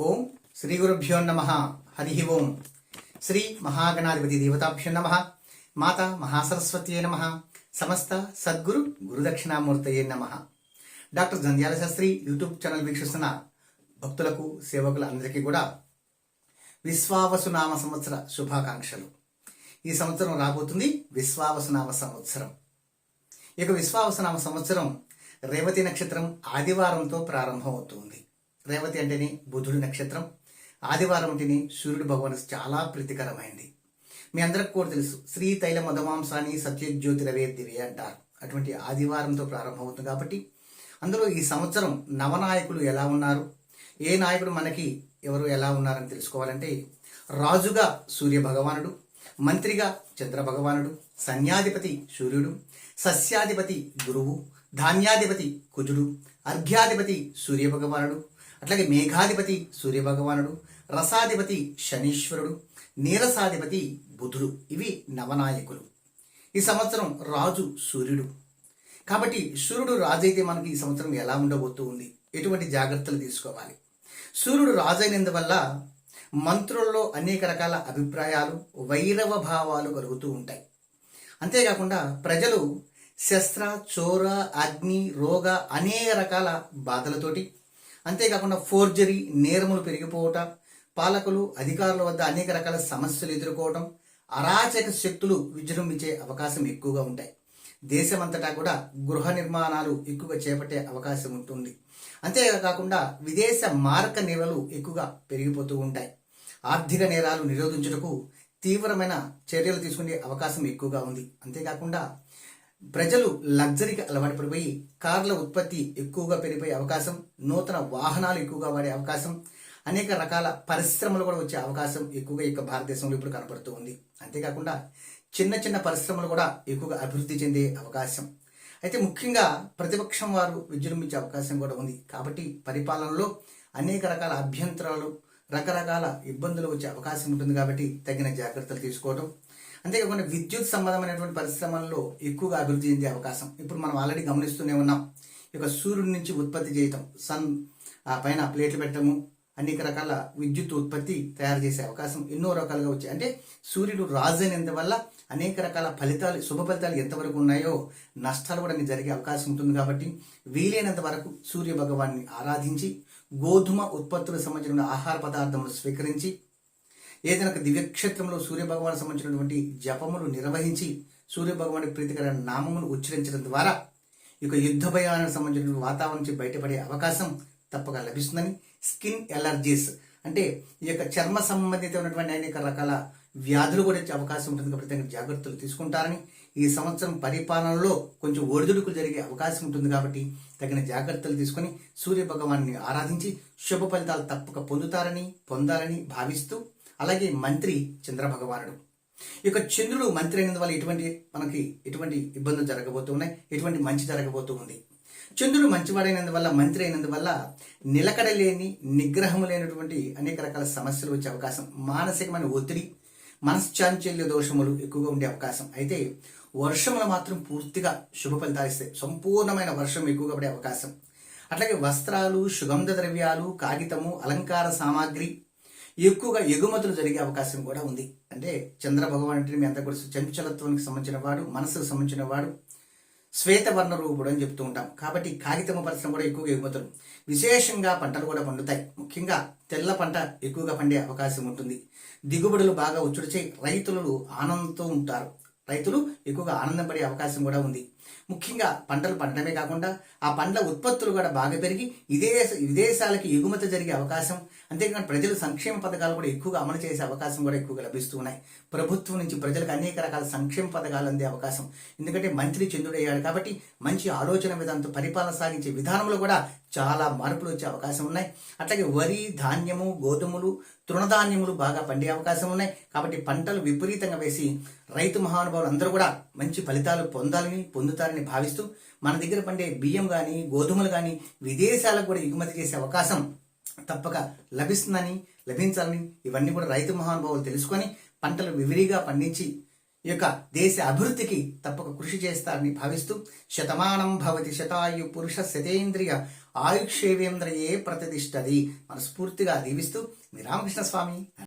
ఓం శ్రీ గురుభ్యో నమ. హరి ఓం. శ్రీ మహాగణాధిపతి దేవతాభ్యో నమ. మాత మహాసరస్వత్యే నమ. సమస్త సద్గురు గురుదక్షిణామూర్తయే నమ. Doctor Jandhyala Shastri YouTube channel వీక్షిస్తున్న భక్తులకు సేవకుల అందరికీ కూడా విశ్వావసునామ సంవత్సర శుభాకాంక్షలు. ఈ సంవత్సరం రాబోతుంది విశ్వావసునామ సంవత్సరం. ఇక విశ్వావసనామ సంవత్సరం రేవతి నక్షత్రం ఆదివారంతో ప్రారంభమవుతుంది. రేవతి అంటేనే బుధుడి నక్షత్రం. ఆదివారం అంటేనే సూర్యుడు భగవాన్ చాలా ప్రీతికరమైంది. మీ అందరికి కూడా తెలుసు శ్రీ తైల మధమాంసాన్ని సత్యజ్యోతి రవే దివే అంటారు. అటువంటి ఆదివారంతో ప్రారంభమవుతుంది కాబట్టి అందులో ఈ సంవత్సరం నవనాయకులు ఎలా ఉన్నారు ఏ నాయకుడు మనకి ఎవరు ఎలా ఉన్నారని తెలుసుకోవాలంటే రాజుగా సూర్య భగవానుడు మంత్రిగా చంద్ర భగవానుడు సన్యాధిపతి సూర్యుడు సస్యాధిపతి గురువు ధాన్యాధిపతి కుజుడు అర్ఘ్యాధిపతి సూర్య భగవానుడు అట్లాగే మేఘాధిపతి సూర్య భగవానుడు రసాధిపతి శనీశ్వరుడు నీరసాధిపతి బుధుడు. ఇవి నవనాయకులు. ఈ సంవత్సరం రాజు సూర్యుడు. కాబట్టి సూర్యుడు రాజైతే మనకి ఈ సంవత్సరం ఎలా ఉండబోతూ ఉంది? ఎటువంటి జాగ్రత్తలు తీసుకోవాలి? సూర్యుడు రాజు మంత్రుల్లో అనేక రకాల అభిప్రాయాలు వైరవ భావాలు కలుగుతూ ఉంటాయి. అంతేకాకుండా ప్రజలు శస్త్ర చోర అగ్ని రోగ అనేక రకాల బాధలతోటి అంతేకాకుండా ఫోర్జరీ నేరములు పెరిగిపోవటం పాలకులు అధికారుల వద్ద అనేక రకాల సమస్యలు ఎదుర్కోవడం అరాచక శక్తులు విజృంభించే అవకాశం ఎక్కువగా ఉంటాయి. దేశమంతటా కూడా గృహ నిర్మాణాలు ఎక్కువగా చేపట్టే అవకాశం ఉంటుంది. అంతేకాకుండా విదేశ మార్క నిల్వలు ఎక్కువగా పెరిగిపోతూ ఉంటాయి. ఆర్థిక నేరాలు నిరోధించుటకు తీవ్రమైన చర్యలు తీసుకునే అవకాశం ఎక్కువగా ఉంది. అంతేకాకుండా ప్రజలు లగ్జరీకి అలవాటు పడిపోయి కార్ల ఉత్పత్తి ఎక్కువగా పెరిగిపోయే అవకాశం నూతన వాహనాలు ఎక్కువగా వాడే అవకాశం అనేక రకాల పరిశ్రమలు కూడా వచ్చే అవకాశం ఎక్కువగా ఇక భారతదేశంలో ఇప్పుడు కనపడుతూ ఉంది. అంతేకాకుండా చిన్న చిన్న పరిశ్రమలు కూడా ఎక్కువగా అభివృద్ధి చెందే అవకాశం. అయితే ముఖ్యంగా ప్రతిపక్షం వారు విజృంభించే అవకాశం కూడా ఉంది. కాబట్టి పరిపాలనలో అనేక రకాల అభ్యంతరాలు రకరకాల ఇబ్బందులు వచ్చే అవకాశం ఉంటుంది కాబట్టి తగిన జాగ్రత్తలు తీసుకోవడం అంతేకాకుండా విద్యుత్ సంబంధమైనటువంటి పరిశ్రమల్లో ఎక్కువగా అభివృద్ధి చెందే అవకాశం. ఇప్పుడు మనం ఆల్రెడీ గమనిస్తూనే ఉన్నాం. ఇక యొక్క సూర్యుడి నుంచి ఉత్పత్తి చేయటం సన్ ఆ పైన ప్లేట్లు పెట్టడము అనేక రకాల విద్యుత్ ఉత్పత్తి తయారు చేసే అవకాశం ఎన్నో రకాలుగా వచ్చాయి. అంటే సూర్యుడు రాజు అయినందువల్ల అనేక రకాల ఫలితాలు శుభ ఫలితాలు ఎంతవరకు ఉన్నాయో నష్టాలు కూడా జరిగే అవకాశం ఉంటుంది కాబట్టి వీలైనంత వరకు సూర్య భగవాన్ని ఆరాధించి గోధుమ ఉత్పత్తులకు సంబంధించిన ఆహార పదార్థములు స్వీకరించి ఏదైనా ఒక దివ్యక్షేత్రంలో సూర్య భగవాన్ సంబంధించినటువంటి జపములు నిర్వహించి సూర్య భగవాని ప్రీతికర నామమును ఉచ్చరించడం ద్వారా ఈ యొక్క యుద్ధ భయానికి సంబంధించిన వాతావరణం నుంచి బయటపడే అవకాశం తప్పక లభిస్తుందని స్కిన్ ఎలర్జీస్ అంటే ఈ యొక్క చర్మ సంబంధితమైనటువంటి అనేక రకాల వ్యాధులు కూడా వచ్చే అవకాశం ఉంటుంది. కాబట్టి తగిన జాగ్రత్తలు తీసుకుంటారని ఈ సంవత్సరం పరిపాలనలో కొంచెం ఒడిదుడుకులు జరిగే అవకాశం ఉంటుంది కాబట్టి తగిన జాగ్రత్తలు తీసుకొని సూర్య భగవాన్ని ఆరాధించి శుభ ఫలితాలు తప్పక పొందుతారని పొందాలని భావిస్తూ అలాగే మంత్రి చంద్రభగవానుడు. ఈ యొక్క చంద్రుడు మంత్రి అయినందువల్ల ఎటువంటి మనకి ఎటువంటి ఇబ్బందులు జరగబోతూ ఉన్నాయి? ఎటువంటి మంచి జరగబోతూ ఉంది? చంద్రుడు మంచివాడైనందువల్ల మంత్రి అయినందువల్ల నిలకడలేని నిగ్రహం లేనటువంటి అనేక రకాల సమస్యలు వచ్చే అవకాశం మానసికమైన ఒత్తిడి మనశ్చాంచల్య దోషములు ఎక్కువగా ఉండే అవకాశం. అయితే వర్షములు మాత్రం పూర్తిగా శుభ ఫలితాలు ఇస్తాయి. సంపూర్ణమైన వర్షం ఎక్కువగా పడే అవకాశం. అట్లాగే వస్త్రాలు సుగంధ ద్రవ్యాలు కాగితము అలంకార సామాగ్రి ఎక్కువగా ఎగుమతులు జరిగే అవకాశం కూడా ఉంది. అంటే చంద్రభగవాన్ అంటే మీ అంతా కూడా చంచలత్వానికి సంబంధించిన వాడు మనసుకు సంబంధించిన వాడు శ్వేతవర్ణ రూపుడు అని చెప్తూ ఉంటాం. కాబట్టి కాగితమ పరిశ్రమ కూడా ఎక్కువగా ఎగుమతులు. విశేషంగా పంటలు కూడా పండుతాయి. ముఖ్యంగా తెల్ల పంట ఎక్కువగా పండే అవకాశం ఉంటుంది. దిగుబడులు బాగా ఉచ్చుడిచే రైతులు ఆనందంతో ఉంటారు. రైతులు ఎక్కువగా ఆనందం పడే అవకాశం కూడా ఉంది. ముఖ్యంగా పంటలు పండడమే కాకుండా ఆ పండ్ల ఉత్పత్తులు కూడా బాగా పెరిగి విదేశ విదేశాలకి ఎగుమతి జరిగే అవకాశం అంతేకాకుండా ప్రజలు సంక్షేమ పథకాలు కూడా ఎక్కువగా అమలు చేసే అవకాశం కూడా ఎక్కువగా లభిస్తూ ఉన్నాయి. ప్రభుత్వం నుంచి ప్రజలకు అనేక రకాల సంక్షేమ పథకాలు అందే అవకాశం. ఎందుకంటే మంత్రి చంద్రుడయ్యాడు కాబట్టి మంచి ఆలోచన విధానంతో పరిపాలన సాగించే విధానంలో కూడా చాలా మార్పులు వచ్చే అవకాశం ఉన్నాయి. అట్లాగే వరి ధాన్యము గోధుమలు తృణధాన్యములు బాగా పండే అవకాశం ఉన్నాయి. కాబట్టి పంటలు విపరీతంగా వేసి రైతు మహానుభావులు అందరూ కూడా మంచి ఫలితాలు పొందాలని పొందుతారని భావిస్తూ మన దగ్గర పండే బియ్యం కానీ గోధుమలు కానీ విదేశాలకు కూడా ఎగుమతి చేసే అవకాశం తప్పక లభిస్తుందని లభించాలని ఇవన్నీ కూడా రైతు మహానుభావులు తెలుసుకొని పంటలు వివిరిగా పండించి ఈ యొక్క దేశ అభివృద్ధికి తప్పక కృషి చేస్తారని భావిస్తూ శతమానం భవతి శతాయు పురుష శతేంద్రియ ఆయుక్షేవేంద్రయే ప్రతిష్టది. మనస్ఫూర్తిగా దీవిస్తూ మీ రామకృష్ణ స్వామి